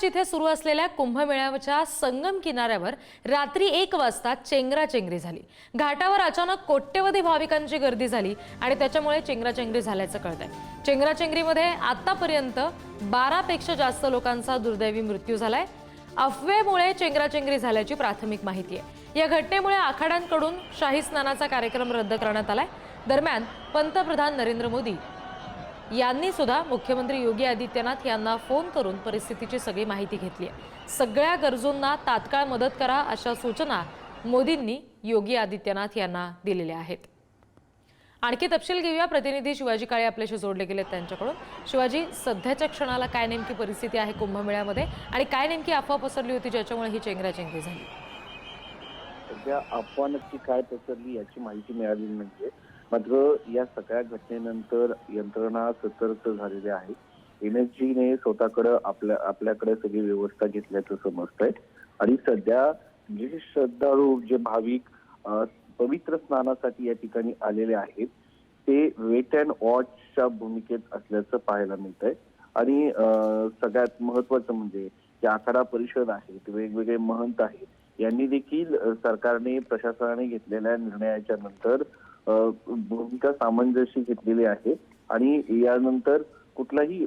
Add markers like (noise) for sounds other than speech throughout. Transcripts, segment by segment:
प्रयागराज इथे सुरू असलेल्या कुंभमेळ्याच्या संगम किनाऱ्यावर रात्री एक वाजता चेंगराचेंगरी झाली. घाटावर अचानक कोट्यवधी भाविकांची गर्दी झाली आणि त्याच्यामुळे चेंगराचेंगरी झाल्याचं कळतंय. चेंगराचेंगरीमध्ये आतापर्यंत बारापेक्षा जास्त लोकांचा दुर्दैवी मृत्यू झालाय. अफवेमुळे चेंगराचेंगरी झाल्याची प्राथमिक माहिती आहे. या घटनेमुळे आखाड्यांकडून शाही स्नानाचा कार्यक्रम रद्द करण्यात आलाय. दरम्यान पंतप्रधान नरेंद्र मोदी यांनी सुद्धा मुख्यमंत्री योगी आदित्यनाथ यांना फोन करून परिस्थितीची सगळी माहिती घेतली आहे. सगळ्या गरजूंना तात्काळ मदत करा अशा सूचना मोदींनी योगी आदित्यनाथ यांना दिलेल्या आहेत. आणखी तपशील घेऊया. प्रतिनिधी शिवाजी काळे आपल्याशी जोडले गेले त्यांच्याकडून. शिवाजी सध्याच्या क्षणाला काय नेमकी परिस्थिती आहे कुंभमेळ्यामध्ये? आणि काय नेमकी अफवा पसरली होती ज्याच्यामुळे ही चेंगराचेंगरी झाली? सध्या अफवा नक्की काय पसरली याची माहिती मिळाली म्हणजे मात्र या सगळ्या घटनेनंतर यंत्रणा सतर्क झालेल्या आहे. एनएसजीने स्वतःकडे आपल्या आपल्याकडे सगळी व्यवस्था घेतल्याचं समजतंय. आणि सध्या जे श्रद्धाळू जे भाविक पवित्र स्नानासाठी या ठिकाणी आलेले आहेत ते वेट अँड वॉचच्या भूमिकेत असल्याचं पाहायला मिळत आहे आणि सगळ्यात महत्वाचं म्हणजे जे आखाडा परिषद आहेत वेगवेगळे महंत आहेत यांनी देखील सरकारने प्रशासनाने घेतलेल्या निर्णयाच्या नंतर भूमिका सामंजस्य घेतलेली आहे आणि यानंतर कुठलाही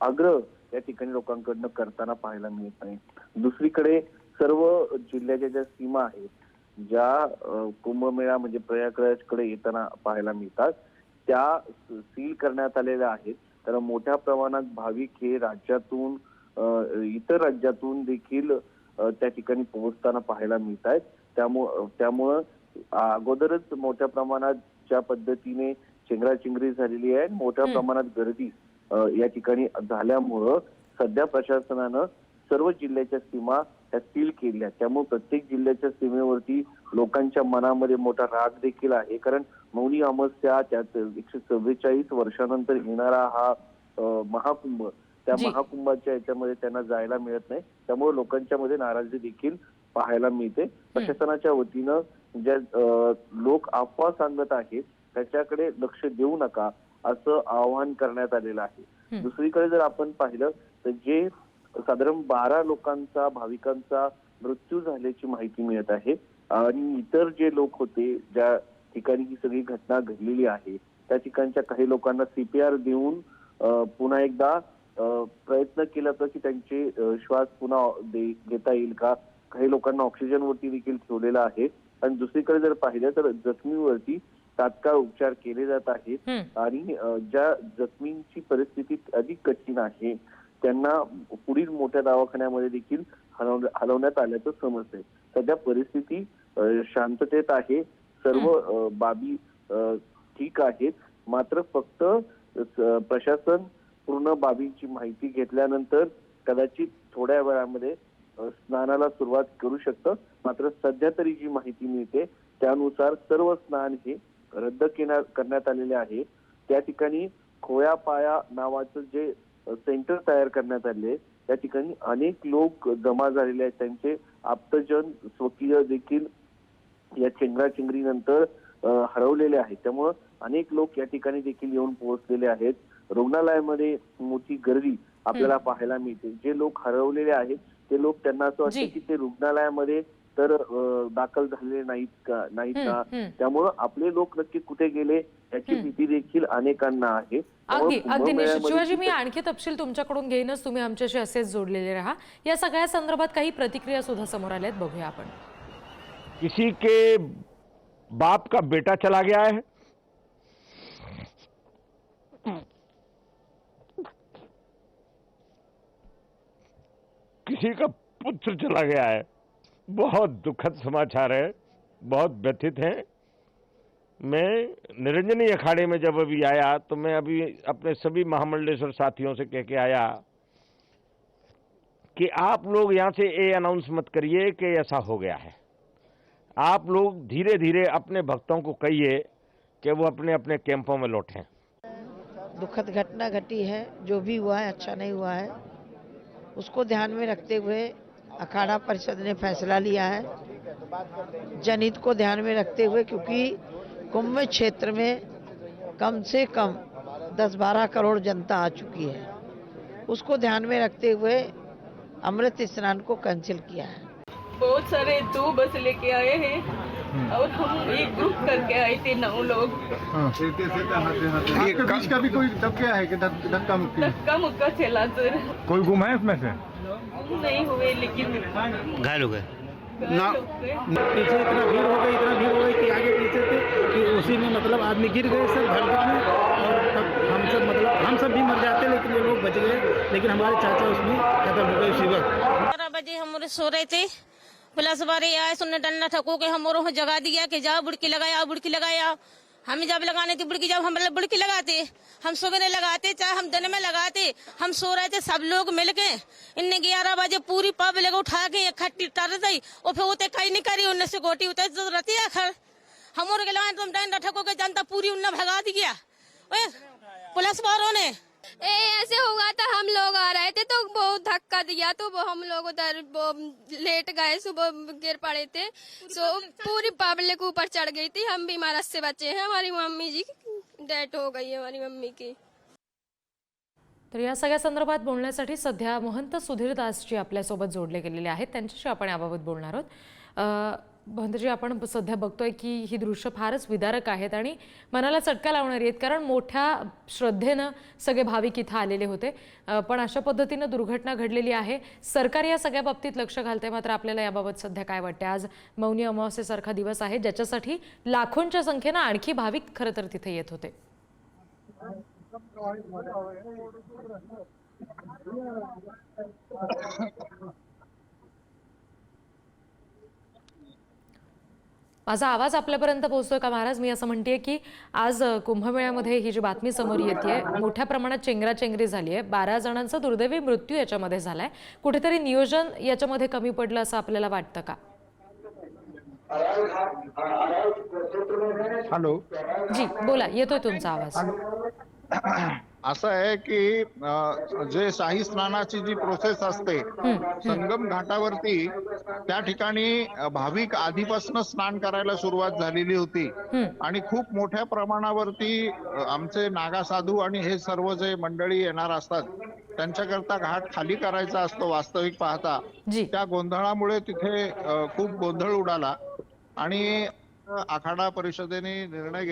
आग्रह या ठिकाणी लोकांकडनं करताना पाहायला मिळत नाही. दुसरीकडे सर्व जिल्ह्याच्या ज्या सीमा आहेत ज्या कुंभमेळा म्हणजे प्रयागराजकडे येताना पाहायला मिळतात त्या सील करण्यात आलेल्या आहेत. तर मोठ्या प्रमाणात भाविक हे राज्यातून इतर राज्यातून देखील त्या ठिकाणी पोहोचताना पाहायला मिळत आहेत त्यामुळं त्यामुळं अगोदरच मोठ्या प्रमाणात ज्या पद्धतीने चेंगराचेंगरी झालेली आहे आणि मोठ्या. प्रमाणात गर्दी या ठिकाणी झाल्यामुळं सध्या प्रशासनानं सर्व जिल्ह्याच्या सीमा त्या सील केल्या त्यामुळे प्रत्येक जिल्ह्याच्या सीमेवरती लोकांच्या मनामध्ये मोठा राग देखील आहे कारण मौनी अमावस्या त्यात एकशे चव्वेचाळीस वर्षानंतर येणारा हा महाकुंभ त्या. महाकुंभाच्या याच्यामध्ये त्यांना जायला मिळत नाही त्यामुळे लोकांच्या मध्ये नाराजी देखील पाहायला मिळते. प्रशासनाच्या वतीनं ज्या लोक अफवा सांगत आहेत त्याच्याकडे लक्ष देऊ नका असं आवाहन करण्यात आलेलं आहे. दुसरीकडे जर आपण पाहिलं तर जे साधारण बारा लोकांचा भाविकांचा मृत्यू झाल्याची माहिती मिळत आहे आणि इतर जे लोक होते ज्या ठिकाणी ही सगळी घटना घडलेली आहे त्या ठिकाणच्या काही लोकांना सीपीआर देऊन पुन्हा एकदा प्रयत्न केला तर की त्यांचे श्वास पुन्हा घेता येईल का? काही लोकांना ऑक्सिजनवरती देखील ठेवलेला आहे. आणि दुसरीकडे जर पाहिलं तर जखमीवरती तात्काळ उपचार केले जात आहेत. आणि ज्या जखमींची परिस्थिती अधिक कठीण आहे त्यांना पुढील मोठ्या दवाखान्यामध्ये देखील हलव हलवण्यात आल्याचं समजतंय. सध्या परिस्थिती शांततेत आहे. सर्व बाबी ठीक आहेत. मात्र फक्त प्रशासन पूर्ण बाबींची माहिती घेतल्यानंतर कदाचित थोड्या वेळामध्ये स्नानाला सुरुवात करू शकतं. मात्र सध्या तरी जी माहिती मिळते त्यानुसार सर्व स्नान हे रद्द करण्यात आलेले आहे. त्या ठिकाणी खोया पाया नावाचं जे सेंटर तयार करण्यात आले त्या ठिकाणी अनेक लोक जमा झालेले आहेत. त्यांचे आप्तजन स्वकीय देखील या चेंगराचेंगरी नंतर हरवलेले आहेत. त्यामुळं अनेक लोक या ठिकाणी देखील येऊन पोहोचलेले आहेत. रुग्णालयामध्ये मोठी गर्दी आपल्याला पाहायला मिळते. जे लोक हरवलेले आहेत ते लोक त्यांना असं. वाटतं की ते रुग्णालयामध्ये तर दाखल झालेले नाहीत का नाहीत ना हं. त्यामुळं आपले लोक नक्की कुठे गेले याची. भीती देखील अनेकांना आहे. अगदी अगदी. निश्चित शिवाजी मी आणखी तपशील तुमच्याकडून घेईनच. तुम्ही आमच्याशी असेच जोडलेले राहा. या सगळ्या संदर्भात काही प्रतिक्रिया सुद्धा समोर आल्या आहेत बघूया आपण. किसी के बाप का बेटा चला गया है? किसी का पुत्र चला गया है। बहुत दुखद समाचार है, बहुत व्यथित है। मैं निरंजनी अखाड़े में जब अभी आया तो मैं अभी अपने सभी महामंडलेश्वर साथियों से कह के आया कि आप लोग यहाँ से ये अनाउंस मत करिए कि ऐसा हो गया है। आप लोग धीरे धीरे अपने भक्तों को कहिए कि वो अपने अपने कैंपों में लौटें। दुखद घटना घटी है, जो भी हुआ है अच्छा नहीं हुआ है। उसको ध्यान में रखते हुए अखाड़ा परिषद ने फैसला लिया है। जनहित को ध्यान में रखते हुए, क्योंकि कुंभ क्षेत्र में कम से कम 10-12 करोड़ जनता आ चुकी है। उसको ध्यान में रखते हुए अमृत स्नान को कैंसिल किया है। बहुत सारे दो बस लेके आए हैं। और हम एक ग्रुप करके आए थे नौ लोग। आपके का भी कोई दब गया है कि धक्का मुक्की धक्का मुक्का चला सर। कोई गुम है उसमें से? नहीं हुए लेकिन घायल हो गए। ना- हो। पीछे इतना भीड़ हो गई इतना भीड़ हो गई कि आगे पीछे थे कि उसी में मतलब आदमी गिर गए सब धड़का में और तब हम सब मतलब हम सब भी मर जाते लेकिन ये लोग बच गए। लेकिन हमारे चाचा उसमें खत्म हो गए उसी वक्त। ग्यारह बजे हम सो रहे थे। पुलिस वाले आए, सुनने डंडा ठको के हम और जगा दिया कि जाओ बुड़की लगाया बुड़की लगाया। हमें जब लगाने थी बुड़की, जब हम बुड़की लगाते, हम सुबह लगाते, चाहे हम दिन में लगाते, हम सो रहे थे, सब लोग मिल के इनने ग्यारह बजे पूरी पब पब्लिक उठा के इकट्ठी कर दी और फिर उते कहीं नहीं करी उनने से गोटी उतर तो रहती है खर हम और गए तुम डंडा ठको के जनता पूरी उनने भगा दिया पुलिस वालों ने ए ऐसे हुआ था हम लोग आ रहे थे तो बहुत धक्का दिया। तो वो हम लोग उधर लेट गए सुबह गिर पड़े थे। सो पूरी पब्लिक ऊपर चढ़ गई थी। हम भी महाराज से बचे हैं। हमारी मम्मी जी डेथ हो गई है हमारी मम्मी की। तर या सगळ्या संदर्भात बोलण्यासाठी सध्या महंत सुधीर दासजी आपल्यासोबत जोडले गेलेले आहेत. त्यांच्याशी आपण याबाबत बोलणार आहोत. अ, महंतजी आपण सध्या बघतोय की ही दृश्य फारच विदारक आहेत आणि मनाला चटका लावणारी आहेत कारण मोठ्या श्रद्धेनं सगळे भाविक इथं आलेले होते. पण अशा पद्धतीनं दुर्घटना घडलेली आहे. सरकार या सगळ्या बाबतीत लक्ष घालते मात्र आपल्याला याबाबत सध्या काय वाटते आज मौनी अमावस्येसारखा दिवस आहे. ज्याच्यासाठी लाखोंच्या संख्येनं आणखी भाविक खरं तर तिथे येत होते. (laughs) माझा आवाज आपल्यापर्यंत पोहोचतोय का महाराज? मी असं म्हणतेय की आज कुंभमेळ्यामध्ये ही जी बातमी समोर येते मोठ्या प्रमाणात चेंगराचेंगरी झाली आहे बारा जणांचा दुर्दैवी मृत्यू याच्यामध्ये झालाय. कुठेतरी नियोजन याच्यामध्ये कमी पडलं असं आपल्याला वाटतं का? हॅलो. जी बोला. येतोय तुमचा आवाज. असं आहे की जे शाही स्नानाची जी प्रोसेस असते संगम घाटावरती त्या ठिकाणी भाविक आधीपासून स्नान करायला सुरुवात झालेली होती. आणि खूप मोठ्या प्रमाणावरती आमचे नागा साधू आणि हे सर्व जे मंडळी येणार असतात त्यांच्याकरता घाट खाली करायचा असतो वास्तविक पाहता. त्या गोंधळामुळे तिथे खूप गोंधळ उडाला. आणि आखाडा परिषदेने निर्णय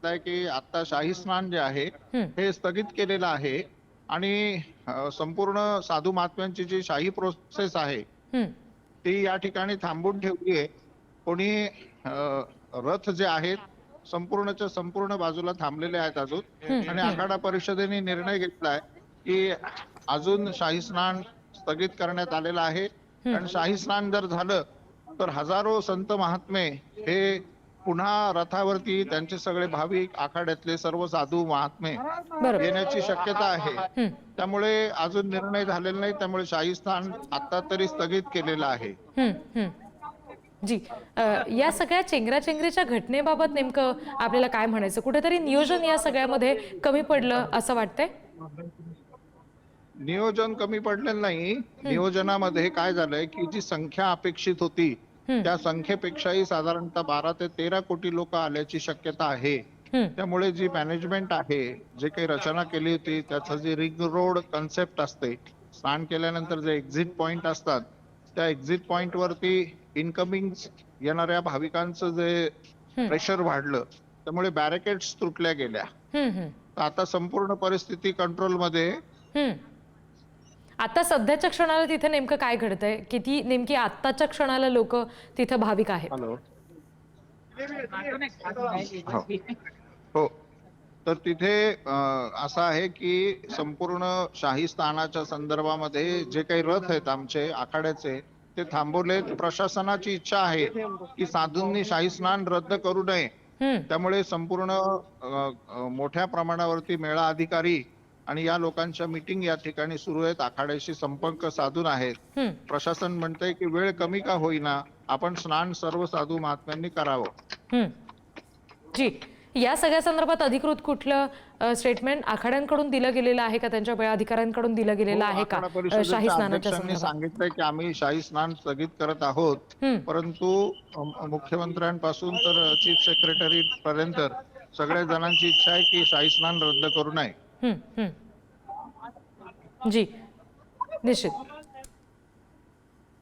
घेतलाय की आता शाही स्नान जे आहे हं. स्थगित केलेलं आहे. आणि संपूर्ण साधू महात्म्यांची जी शाही प्रोसेस आहे ती या ठिकाणी थांबून ठेवली आहे. कोणी रथ जे आहेत संपूर्णच्या संपूर्ण बाजूला थांबलेले आहेत अजून. आणि आखाडा परिषदेने निर्णय घेतलाय की अजून शाही स्नान स्थगित करण्यात आलेलं आहे. कारण शाही स्नान जर झालं तर हजारो संत महात्मे हे पुन्हा रथावरती त्यांचे सगळे भाविक आखाड्यातले सर्व साधू महात्मे येण्याची शक्यता आहे. त्यामुळे अजून निर्णय झालेला नाही. त्यामुळे शाही स्नान आता तरी स्थगित केलेलं आहे. जी या सगळ्या चेंगराचेंगरीच्या घटनेबाबत नेमकं आपल्याला काय म्हणायचं? कुठेतरी नियोजन या सगळ्यामध्ये कमी पडलं असं वाटतंय? नियोजन कमी पडलेलं नाही. नियोजनामध्ये काय झालंय की जी संख्या अपेक्षित होती. त्या संख्येपेक्षाही साधारणतः बारा ते तेरा कोटी लोक आल्याची शक्यता आहे. त्यामुळे जी मॅनेजमेंट आहे जे काही रचना केली होती त्याचं जे रिंग रोड कन्सेप्ट असते स्नान केल्यानंतर जे एक्झिट पॉइंट असतात त्या एक्झिट पॉइंट वरती इनकमिंग येणाऱ्या भाविकांचं जे प्रेशर वाढलं त्यामुळे बॅरिकेड्स तुटल्या गेल्या. तर आता संपूर्ण परिस्थिती कंट्रोलमध्ये. आता सध्याच्या क्षणाला तिथे नेमकं काय घडतंय? किती नेमकी आत्ताच्या क्षणाला लोक तिथं भाविक आहेत? हॅलो. हो. तर तिथे असं आहे की संपूर्ण शाही स्थानाच्या संदर्भामध्ये जे काही रथ आहेत आमचे आखाड्याचे ते थांबवलेत प्रशासनाची इच्छा आहे की साधूंनी शाही स्नान रद्द करू नये. त्यामुळे संपूर्ण मोठ्या प्रमाणावरती मेळा अधिकारी आणि या लोकांच्या मीटिंग या ठिकाणी सुरू आहेत. आखाड्याशी संपर्क साधून आहेत. हं. प्रशासन म्हणतंय की वेळ कमी का होईना आपण स्नान सर्व साधू महात्म्यांनी करावं. हं. जी या सगळ्या संदर्भात अधिकृत कुठलं स्टेटमेंट आखाड्यांकडून दिलं गेलेलं आहे का? त्यांच्या अधिकाऱ्यांकडून दिलं गेलेलं आहे का? शाही स्नानाच्या सांगितलंय की आम्ही शाही स्नान स्थगित करत आहोत. हं, परंतु मुख्यमंत्र्यांपासून तर चीफ सेक्रेटरी पर्यंत सगळ्या जणांची इच्छा आहे की शाही स्नान रद्द करू नये. हं, हं. जी. निश्चित.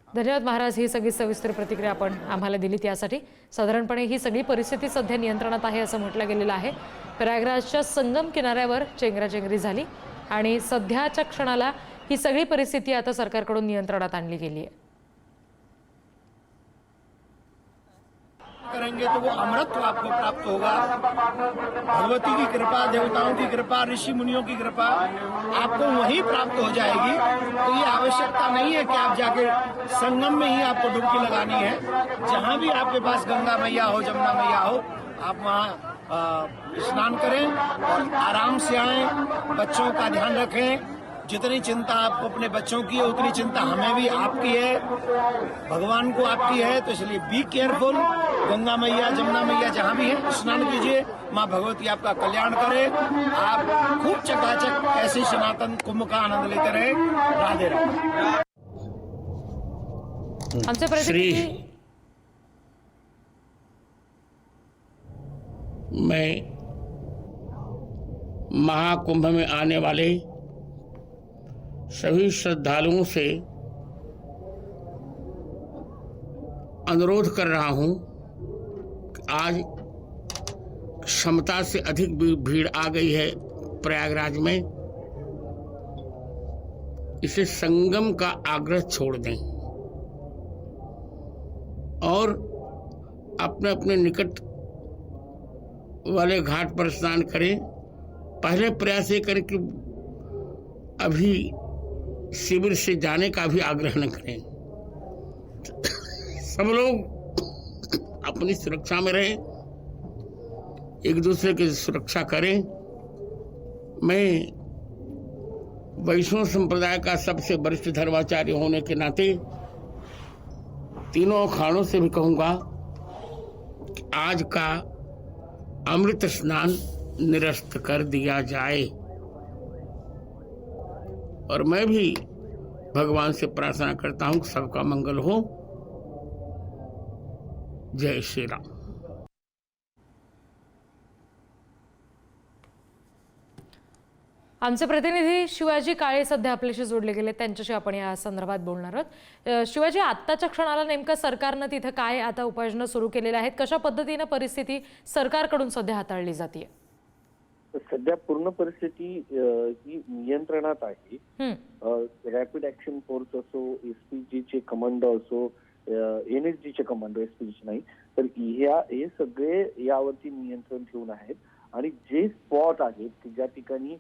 धन्यवाद महाराज ही सगळी सविस्तर प्रतिक्रिया आपण आम्हाला दिली त्यासाठी. साधारणपणे ही सगळी परिस्थिती सध्या नियंत्रणात आहे असं म्हटलं गेलेलं आहे. प्रयागराजच्या संगम किनाऱ्यावर चेंगराचेंगरी झाली आणि सध्याच्या क्षणाला ही सगळी परिस्थिती आता सरकारकडून नियंत्रणात आणली गेली आहे. करेंगे तो वो अमृत आपको प्राप्त होगा। भगवती की कृपा, देवताओं की कृपा, ऋषि मुनियों की कृपा आपको वहीं प्राप्त हो जाएगी। तो ये आवश्यकता नहीं है कि आप जाके संगम में ही आपको डुबकी लगानी है। जहाँ भी आपके पास गंगा मैया हो, जमुना मैया हो, आप वहाँ स्नान करें और आराम से आए। बच्चों का ध्यान रखें। जितनी चिंता आपको अपने बच्चों की है उतनी चिंता हमें भी आपकी है। भगवान को आपकी है तो इसलिए बी केयरफुल गंगा मैया जमुना मैया जहाँ भी है स्नान कीजिए। माँ भगवती आपका कल्याण करे। आप खूब चकाचक ऐसे सनातन कुंभ का आनंद लेते रहे। राधे राधे। आमचे प्रतिनिधी मैं महाकुंभ में आने वाले सभी श्रद्धालुओं से अनुरोध कर रहा हूँ आज क्षमता से अधिक भीड़ आ गई है प्रयागराज में। इसे संगम का आग्रह छोड़ दें और अपने अपने निकट वाले घाट पर स्नान करें। पहले प्रयास ये करें कि अभी शिविर से जाने का भी आग्रह न करें। सब लोग अपनी सुरक्षा में रहें, एक दूसरे की सुरक्षा करें। मैं वैष्णव संप्रदाय का सबसे वरिष्ठ धर्माचार्य होने के नाते तीनों अखाड़ों से भी कहूँगा आज का अमृत स्नान निरस्त कर दिया जाए। और मैं भी भगवान से प्रार्थना करता हूँ सबका मंगल हो। जय श्री राम। आमचे प्रतिनिधी शिवाजी काळे सध्या आपल्याशी जोडले गेले त्यांच्याशी आपण या संदर्भात बोलणार आहोत. शिवाजी आत्ताच्या क्षणाला नेमकं सरकारनं तिथं काय आता उपाययोजना सुरू केलेल्या आहेत? कशा पद्धतीनं परिस्थिती सरकारकडून सध्या हाताळली जाते सध्या पूर्ण परिस्थिती ही नियंत्रणात आहे. रॅपिड ऍक्शन फोर्स असो एसपीजीचे कमांडो असो एनएसजीचे कमांडो एसपीजी नाही तर ह्या हे सगळे यावरती नियंत्रण ठेवून आहेत. आणि जे स्पॉट आहेत की ज्या ठिकाणी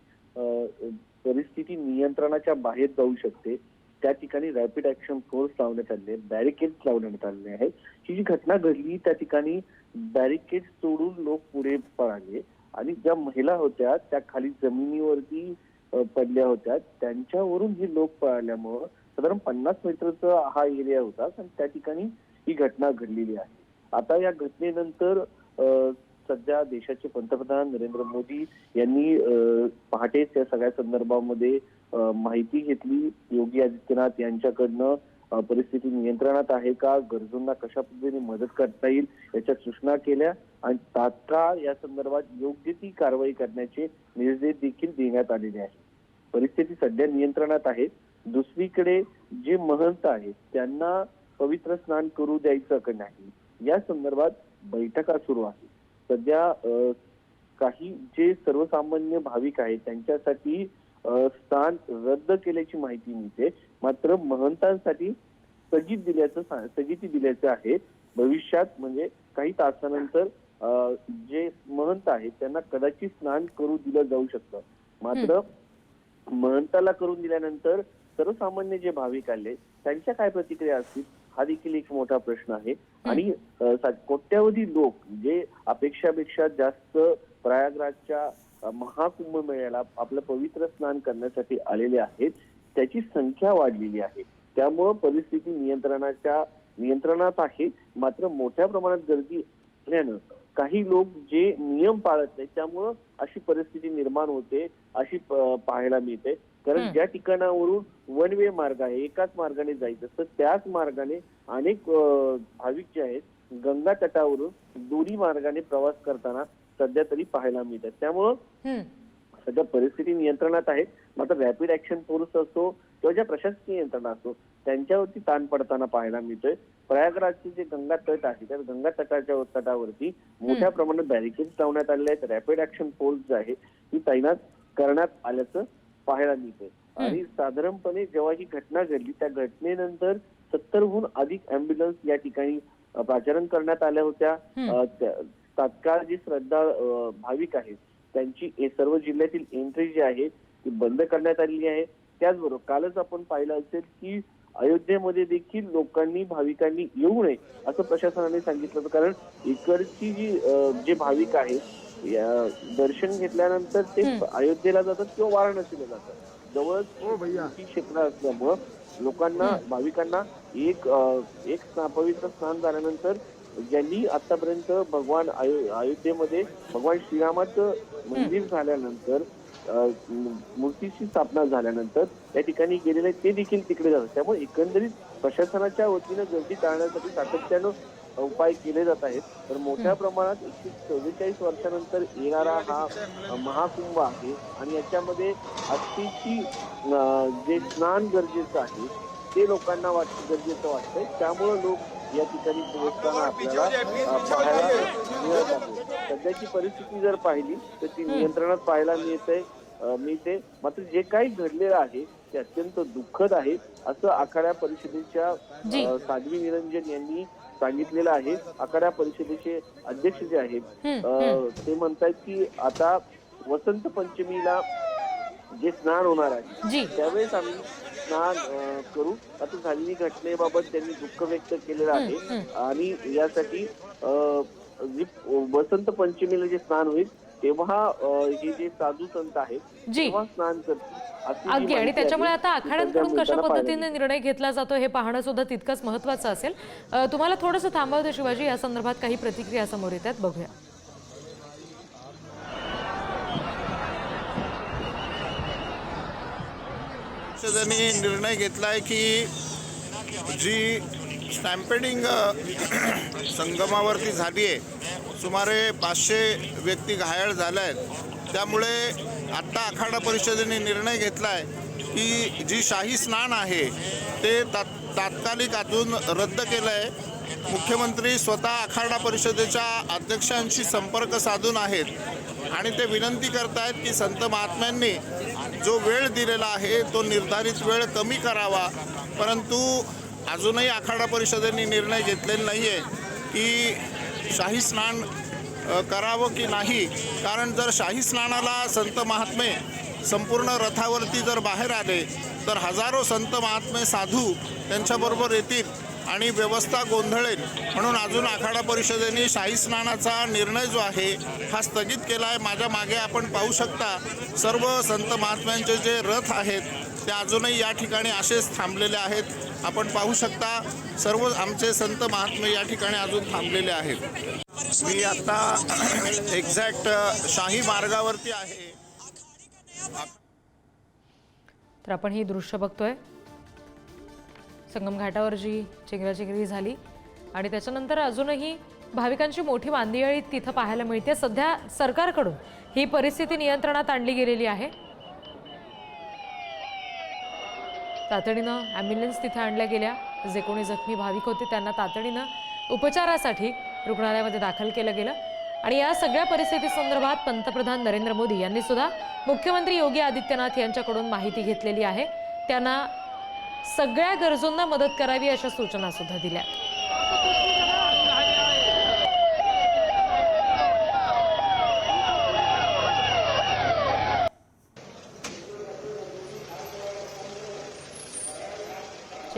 परिस्थिती नियंत्रणाच्या बाहेर जाऊ शकते त्या ठिकाणी रॅपिड ऍक्शन फोर्स लावण्यात आले बॅरिकेड्स लावण्यात आले आहेत. ही जी घटना घडली त्या ठिकाणी बॅरिकेड सोडून लोक पुढे पळाले. आणि ज्या महिला होत्या त्या खाली जमिनीवरती पडल्या होत्या. त्यांच्यावरून ही लोक पळाल्यामुळं साधारण पन्नास मीटरचा हा एरिया होता आणि त्या ठिकाणी ही घटना घडलेली आहे. आता या घटनेनंतर सध्या देशाचे पंतप्रधान नरेंद्र मोदी यांनी पहाटेच या सगळ्या संदर्भामध्ये माहिती घेतली. योगी आदित्यनाथ यांच्याकडनं परिस्थिती नियंत्रणात आहे का? गरजूंना कशा पद्धतीने मदत करता येईल? याच्या सूचना केल्या. आणि तात्काळ या संदर्भात योग्य ती कारवाई करण्याचे निर्देश देखील देण्यात आलेले आहेत. परिस्थिती सध्या नियंत्रणात आहे. दुसरीकडे जे महंत आहेत त्यांना पवित्र स्नान करू द्यायचं का नाही या संदर्भात बैठका सुरू आहे सध्या काही जे सर्वसामान्य भाविक आहेत त्यांच्यासाठी स्थान रद्द केल्याची माहिती मिळते. मात्र महंतांसाठी स्थगित दिल्याचं स्थगिती दिल्याचं आहे. भविष्यात म्हणजे काही तासानंतर जे महंत आहेत त्यांना कदाचित स्नान करू दिलं जाऊ शकतं. मात्र महंताला करून दिल्यानंतर सर्वसामान्य जे भाविक आले त्यांच्या काय प्रतिक्रिया असतील? हा देखील एक मोठा प्रश्न आहे. आणि कोट्यावधी लोक जे अपेक्षापेक्षा जास्त प्रयागराजच्या महाकुंभ मेळ्याला आपलं पवित्र स्नान करण्यासाठी आलेले आहेत त्याची संख्या वाढलेली आहे. त्यामुळं परिस्थिती नियंत्रणाच्या नियंत्रणात आहे. मात्र मोठ्या प्रमाणात गर्दी असल्यानं काही लोक जे नियम पाळत नाहीत त्यामुळं अशी परिस्थिती निर्माण होते अशी पाहायला मिळते कारण. ज्या ठिकाणावरून वन वे मार्ग आहे एकाच मार्गाने जायचं असतं त्याच मार्गाने अनेक भाविक जे आहेत गंगा तटावरून दोन्ही मार्गाने प्रवास करताना सध्या तरी पाहायला मिळतात त्यामुळं. सध्या परिस्थिती नियंत्रणात आहे मात्र रॅपिड ऍक्शन फोर्स असो किंवा ज्या प्रशासकीय यंत्रणा असो त्यांच्यावरती ताण पडताना पाहायला मिळतोय प्रयागराजचे जे गंगा तट आहे त्या गंगा तटाच्या तटावरती मोठ्या प्रमाणात बॅरिकेड लावण्यात आलेले आहेत. रॅपिड ऍक्शन फोर्स जी आहे ती तैनात करण्यात आल्याचं पाहायला मिळतंय. आणि साधारणपणे जेव्हा ही घटना घडली त्या घटनेनंतर सत्तरहून अधिक अँब्युलन्स या ठिकाणी पाचारण करण्यात आल्या होत्या. तात्काळ जी श्रद्धा भाविक आहेत त्यांची सर्व जिल्ह्यातील एंट्री जी आहे ती बंद करण्यात आलेली आहे. त्याचबरोबर कालच आपण पाहिलं असेल की अयोध्येमध्ये देखील लोकांनी भाविकांनी येऊ नये असं प्रशासनाने सांगितलं होतं. कारण इकडची जी जे भाविक आहेत या दर्शन घेतल्यानंतर ते अयोध्येला जातात किंवा वाराणसीला जातात. जवळच मोठी क्षेत्र असल्यामुळं लोकांना भाविकांना एक एक पवित्र स्नान झाल्यानंतर ज्यांनी आतापर्यंत भगवान अयो- अयोध्येमध्ये भगवान श्रीरामाचं मंदिर झाल्यानंतर मूर्तीची स्थापना झाल्यानंतर त्या ठिकाणी गेलेले ते देखील तिकडे जातात. त्यामुळे एकंदरीत प्रशासनाच्या वतीनं गर्दी टाळण्यासाठी सातत्यानं उपाय केले जात आहेत. तर मोठ्या प्रमाणात एकशे चव्वेचाळीस वर्षानंतर येणारा हा महाकुंभ आहे आणि याच्यामध्ये अस्थीची अ, जे स्नान गरजेचं आहे ते लोकांना वाट गरजेचं वाटतंय. त्यामुळं लोक या ठिकाणी पोहोचताना आपल्याला पाहायला मिळत आहे सध्याची परिस्थिती जर पाहिली तर ती नियंत्रणात पाहायला मिळते मिळते मात्र जे काही घडलेलं आहे ते अत्यंत दुःखद आहे असं आखाड्या परिषदेच्या साध्वी निरंजन यांनी सांगितलेलं आहे. आखाड्या परिषदेचे अध्यक्ष जे आहेत ते म्हणतात की आता वसंत पंचमीला जे स्नान होणार आहे त्यावेळेस आम्ही स्नान करू. आता झालेली घटनेबाबत त्यांनी दुःख व्यक्त केलेलं आहे. आणि यासाठी वसंत पंचमीला जे स्नान होईल तेव्हा हे जे साधू संत आहेत. तेव्हा स्नान जी अगदी. आणि त्याच्यामुळे आहे, आता आखाड्यांकडून कशा पद्धतीने निर्णय घेतला जातो हे पाहणं सुद्धा तितकंच महत्वाचं असेल. तुम्हाला थोडंसं थांबवतो शिवाजी या संदर्भात काही प्रतिक्रिया समोर येत आहेत. बघूया. परिषदेने निर्णय घेतलाय की जी स्टॅम्पेडिंग संगमावरती झाली आहे सुमारे पाचशे व्यक्ती घायाळ झाल्या आहेत त्यामुळे आत्ता आखाडा परिषदेने निर्णय घेतला आहे की जी शाही स्नान आहे ते तात तात्कालिक आतून रद्द केलं आहे मुख्यमंत्री स्वतः आखाडा परिषदेच्या अध्यक्षांशी संपर्क साधून आहेत आणि ते विनंती करतायत की संत महात्म्यांनी जो वेळ दिलेला आहे तो निर्धारित वेळ कमी करावा. परंतु अजूनही आखाडा परिषदेने निर्णय घेतलेला नाही आहे की शाही स्नान करावं की नाही? कारण जर शाही स्नानाला संत महात्मे संपूर्ण रथावरती जर बाहेर आले तर हजारो संत महात्मे साधू त्यांच्याबरोबर येतील आणि व्यवस्था गोंधळेल. म्हणून अजून आखाडा परिषदेने शाही स्नानाचा निर्णय जो आहे हा स्थगित केला आहे माझ्या मागे आपण पाहू शकता सर्व संत महात्म्यांचे जे रथ आहेत ते अजूनही या ठिकाणी असेच थांबलेले आहेत. आपण पाहू शकता सर्व आमचे संत महात्मे या ठिकाणी अजून थांबलेले आहेत. मी आता एक्झॅक्ट शाही मार्गावरती आहे. तर आपण ही दृश्य बघतोय. संगम घाटावर जी चेंगराचेंगरी झाली आणि त्याच्यानंतर अजूनही भाविकांची मोठी मांदियाळी तिथं पाहायला मिळते. सध्या सरकारकडून ही परिस्थिती नियंत्रणात आणली गेलेली आहे. तातडीनं ॲम्ब्युलन्स तिथे आणल्या गेल्या. जे कोणी जखमी भाविक होते त्यांना तातडीनं उपचारासाठी रुग्णालयामध्ये दाखल केलं गेलं. आणि या सगळ्या परिस्थिती संदर्भात पंतप्रधान नरेंद्र मोदी यांनी सुद्धा मुख्यमंत्री योगी आदित्यनाथ यांच्याकडून माहिती घेतलेली आहे. त्यांना सगळ्या गरजूंना मदत करावी अशा सूचना सुद्धा दिल्या.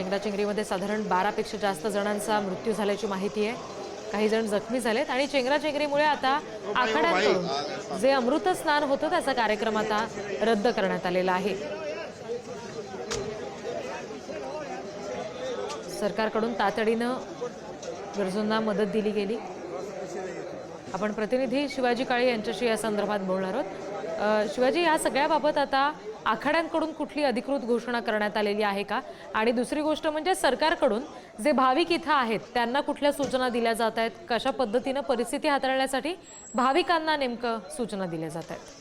चेंगराचेंगरीमध्ये साधारण बारापेक्षा जास्त जणांचा मृत्यू झाल्याची माहिती आहे. काही जण जखमी झालेत आणि चेंगराचेंगरीमुळे आता आखाड्यांकडून जे अमृत स्नान होतं त्याचा कार्यक्रम आता रद्द करण्यात आलेला आहे. सरकारकडून तातडीनं गरजूंना मदत दिली गेली. आपण प्रतिनिधी शिवाजी काळे यांच्याशी या संदर्भात बोलणार आहोत. शिवाजी या सगळ्याबाबत आता आखाड्यांकडून कुठली अधिकृत घोषणा करण्यात आलेली आहे का? आणि दुसरी गोष्ट म्हणजे सरकारकडून जे भाविक इथं आहेत त्यांना कुठल्या सूचना दिल्या जात आहेत? कशा पद्धतीनं परिस्थिती हाताळण्यासाठी भाविकांना नेमकं सूचना दिल्या जात आहेत?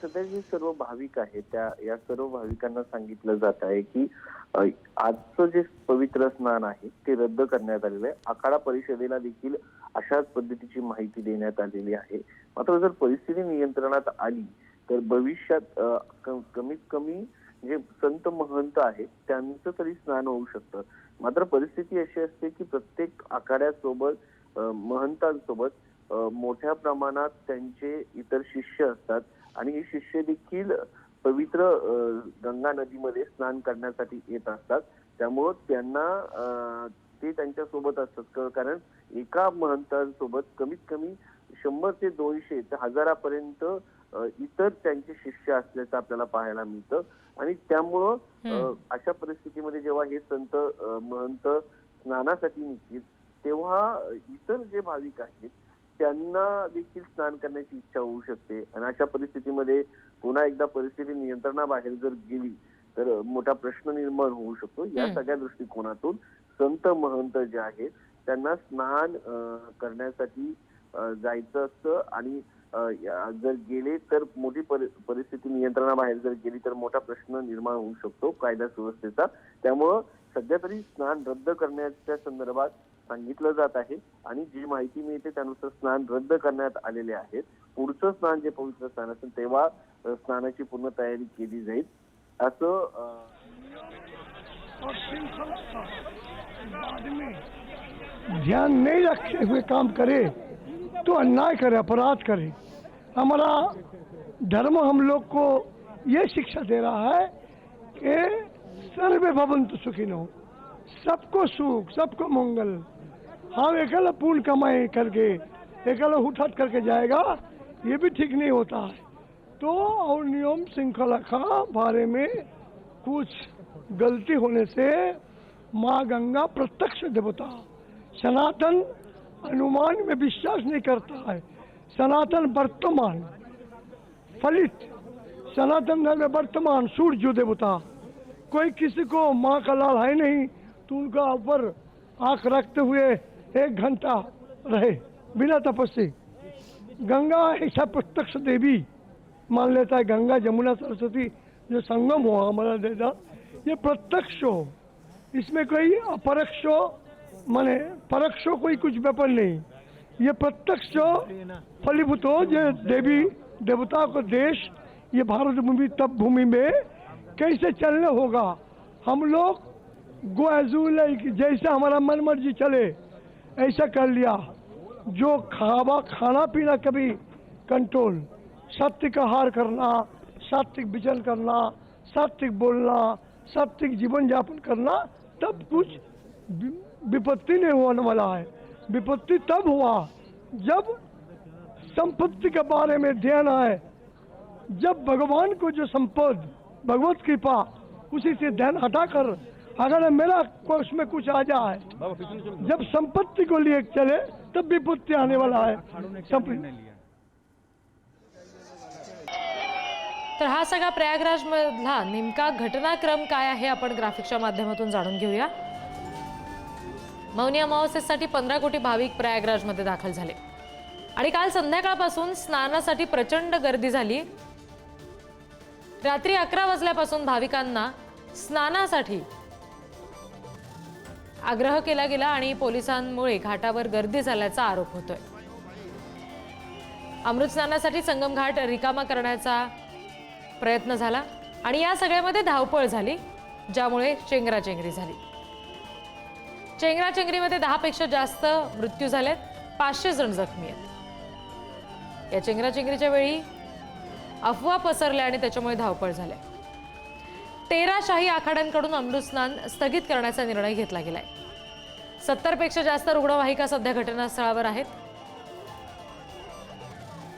सध्या जे सर्व भाविक आहेत त्या या सर्व भाविकांना सांगितलं जात आहे की आजचं जे पवित्र स्नान आहे ते रद्द करण्यात आलेलं आहे. आखाडा परिषदेला देखील अशाच पद्धतीची माहिती देण्यात आलेली आहे. मात्र जर परिस्थिती नियंत्रणात आली तर भविष्यात क- कमीत कमी जे संत महंत आहेत त्यांचं तरी स्नान होऊ शकतं. मात्र परिस्थिती अशी असते की प्रत्येक आखाड्यासोबत महंतांसोबत मोठ्या प्रमाणात त्यांचे इतर शिष्य असतात. आणि हे शिष्य देखील पवित्र गंगा नदीमध्ये स्नान करण्यासाठी येत असतात. त्यामुळं त्यांना ते त्यांच्यासोबत असतात कारण एका महंतांसोबत कमीत कमी शंभर ते दोनशे ते हजारापर्यंत इतर त्यांचे शिष्य असल्याचं आपल्याला पाहायला मिळतं. आणि त्यामुळं अशा परिस्थितीमध्ये जेव्हा हे संत महंत स्नानासाठी निघतील तेव्हा इतर जे भाविक आहेत त्यांना देखील स्नान करण्याची इच्छा होऊ शकते. आणि अशा परिस्थितीमध्ये पुन्हा एकदा परिस्थिती नियंत्रणाबाहेर जर गेली तर मोठा प्रश्न निर्माण होऊ शकतो. या. सगळ्या दृष्टिकोनातून संत महंत जे आहेत त्यांना स्नान करण्यासाठी जायचं असतं. आणि जर गेले तर मोठी परिस्थिती नियंत्रणाबाहेर जर गेली तर मोठा प्रश्न निर्माण होऊ शकतो कायदा सुव्यवस्थेचा. त्यामुळं सध्या तरी स्नान रद्द करण्याच्या संदर्भात सांगितलं जात आहे आणि जी माहिती मिळते त्यानुसार स्नान रद्द करण्यात आलेले आहेत. पुढचं स्नान जे पवित्र स्नान असेल तेव्हा स्नानाची पूर्ण तयारी केली जाईल. असं अ, ध्यान नहीं रखे हुए काम करे तो अन्याय करे अपराध करे. हमारा धर्म हम लोग को ये शिक्षा दे रहा है कि सर्वे भवंतु सुखिनो सबको सुख, सबको मंगल। हम अकेला पूर्ण कमाई करके अकेला उठट करके जाएगा, ये भी ठीक नहीं होता है। तो और नियम श्रृंखला का बारे में कुछ गलती होने से माँ गंगा प्रत्यक्ष देवता, सनातन अनुमान में विश्वास नहीं करता है। सनातन वर्तमान, फलित, सनातन धर्म में वर्तमान, सूर्य देवता, कोई किसी को माँ का लाल है नहीं तो उनका ऊपर आँख रखते हुए एक घंटा रहे, बिना तपस्या। गंगा ऐसा प्रत्यक्ष देवी मान लेता है, गंगा जमुना सरस्वती, जो संगम हुआ हमारा देता ये प्रत्यक्ष हो। इसमें कोई अपरक्ष हो माने परोक्ष हो कोई कुछ व्यापार नहीं। ये प्रत्यक्ष फलीभूत हो जो देवी देवता को देश, ये भारत भूमि तब भूमि में कैसे चलने होगा? हम लोग गोजूल जैसे हमारा मन मर्ज़ी चले, ऐसा कर लिया। जो खावा, खाना पीना कभी कंट्रोल सात्विक आहार करना, सात्विक विचन करना, सात्विक बोलना, सात्विक जीवन यापन करना, तब कुछ विपत्ति नहीं होने वाला है। विपत्ति तब हुआ जब संपत्ति के बारे में ध्यान आए। जब भगवान को जो संपद, भगवत कृपा, उसी से ध्यान हटाकर अगर मेरा को उसमें कुछ आ जाए। जब संपत्ति को लिए चले, तब विपत्ति आने वाला है। तर हा सगळा प्रयागराज मधला नेमका घटनाक्रम काय आहे? आपण ग्राफिकच्या माध्यमातून जाणून घेऊया. मौनी अमावस्येसाठी पंधरा कोटी भाविक प्रयागराजमध्ये दाखल झाले. आणि काल संध्याकाळपासून स्नानासाठी प्रचंड गर्दी झाली. रात्री अकरा वाजल्यापासून भाविकांना स्नानासाठी आग्रह केला गेला आणि पोलिसांमुळे घाटावर गर्दी झाल्याचा आरोप होतोय. अमृत स्नानासाठी संगम घाट रिकामा करण्याचा प्रयत्न झाला आणि या सगळ्यामध्ये धावपळ झाली ज्यामुळे चेंगराचेंगरी झाली. चेंगराचेंगरीमध्ये दहापेक्षा जास्त मृत्यू झालेत. पाचशे जण जखमी आहेत. या चेंगराचेंगरीच्या वेळी अफवा पसरल्या आणि त्याच्यामुळे धावपळ झाल्या तेरा शाही आखाड्यांकडून अमृतस्नान स्थगित करण्याचा निर्णय घेतला गेलाय. सत्तरपेक्षा जास्त रुग्णवाहिका सध्या घटनास्थळावर आहेत.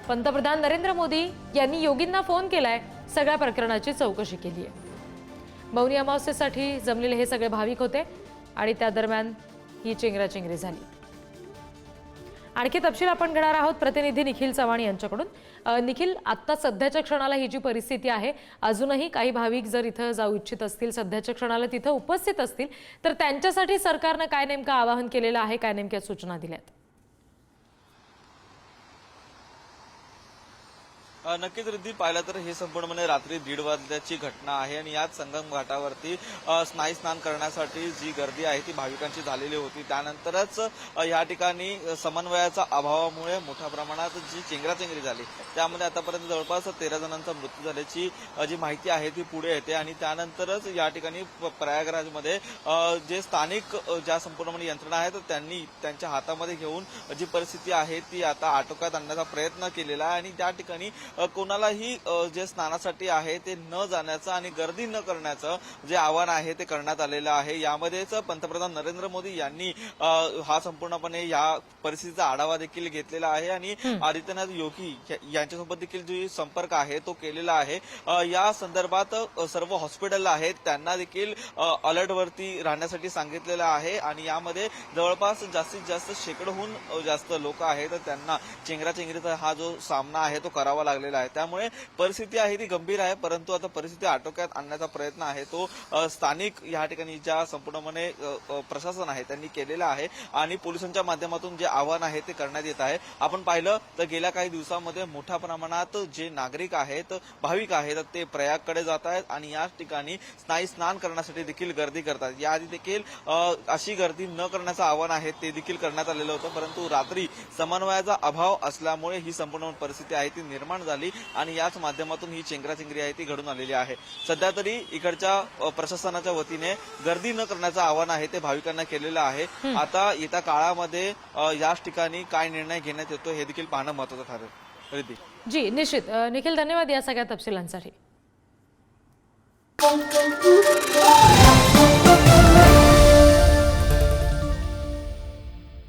पंतप्रधान नरेंद्र मोदी यांनी योगींना फोन केलाय. सगळ्या प्रकरणाची चौकशी केली आहे मौनी अमावस्येसाठी जमलेले हे सगळे भाविक होते. आणि त्या दरम्यान ही चेंगराचेंगरी झाली. आणखी तपशील आपण घेणार आहोत. प्रतिनिधी निखिल चव्हाण यांच्याकडून. निखिल आत्ता सध्याच्या क्षणाला ही जी परिस्थिती आहे अजूनही काही भाविक जर इथं जाऊ इच्छित असतील सध्याच्या क्षणाला तिथं उपस्थित असतील तर त्यांच्यासाठी सरकारनं काय नेमकं आवाहन केलेलं आहे काय नेमक्या सूचना दिल्यात? नक्कीच रिद्धी पाहिलं तर हे संपूर्णपणे रात्री दीड वाजल्याची घटना आहे आणि याच संगम घाटावरती स्नाई स्नान करण्यासाठी जी गर्दी आहे ती भाविकांची झालेली होती. त्यानंतरच या ठिकाणी समन्वयाचा समन्वयाच्या अभावामुळे मोठ्या प्रमाणात जी चेंगराचेंगरी झाली त्यामध्ये आतापर्यंत जवळपास तेरा जणांचा मृत्यू झाल्याची जी माहिती आहे ती पुढे येते. आणि त्यानंतरच या ठिकाणी प- प्रयागराजमध्ये जे स्थानिक ज्या संपूर्णपणे यंत्रणा आहेत त्यांनी त्यांच्या हातामध्ये घेऊन जी परिस्थिती आहे ती आता आटोक्यात आणण्याचा प्रयत्न केलेला आहे. आणि त्या ठिकाणी कोणालाही जे स्नानासाठी आहे ते न जाण्याचं आणि गर्दी न करण्याचं जे आव्हान आहे ते करण्यात आलेलं आहे. यामध्येच पंतप्रधान नरेंद्र मोदी यांनी हा संपूर्णपणे या परिस्थितीचा आढावा देखील घेतलेला आहे आणि आदित्यनाथ योगी यांच्यासोबत देखील जो संपर्क आहे तो केलेला आहे. या संदर्भात सर्व हॉस्पिटल आहेत त्यांना देखील अलर्टवरती राहण्यासाठी सांगितलेलं आहे आणि यामध्ये जवळपास जास्तीत जास्त शेकडोहून जास्त लोक आहेत त्यांना चेंगराचेंगरीचा हा जो सामना आहे तो करावा लागलेला आहे. त्यामुळे परिस्थिती आहे ती गंभीर आहे परंतु आता परिस्थिती आटोक्यात आणण्याचा प्रयत्न आहे. तो स्थानिक या ठिकाणी ज्या संपूर्णपणे प्रशासन आहे त्यांनी केलेला आहे आणि पोलिसांच्या माध्यमातून जे आव्हान आहे ते करण्यात येत आहे. आपण पाहिलं तर गेल्या काही दिवसांमध्ये मोठ्या प्रमाणात जे नागरिक आहेत भाविक आहेत ते प्रयागकडे जात आहेत आणि याच ठिकाणी स्नायी स्नान करण्यासाठी देखील गर्दी करतात. याआधी देखील अशी गर्दी न करण्याचं आव्हान आहे ते देखील करण्यात आलेलं होतं परंतु रात्री समन्वयाचा अभाव असल्यामुळे ही संपूर्ण परिस्थिती आहे ती निर्माण झाली. आणि याच माध्यमातून ही चेंगराचेंगरी आहे ती घडून आलेली आहे. सध्या तरी इकडच्या प्रशासनाच्या वतीने गर्दी न करण्याचं आव्हान आहे ते भाविकांना केलेलं आहे. आता येत्या काळामध्ये याच ठिकाणी काय निर्णय घेण्यात येतो हे देखील पाहणं महत्वाचं ठरेल. रिद्धी. जी निश्चित. निखिल धन्यवाद या सगळ्या तपशिलांसाठी.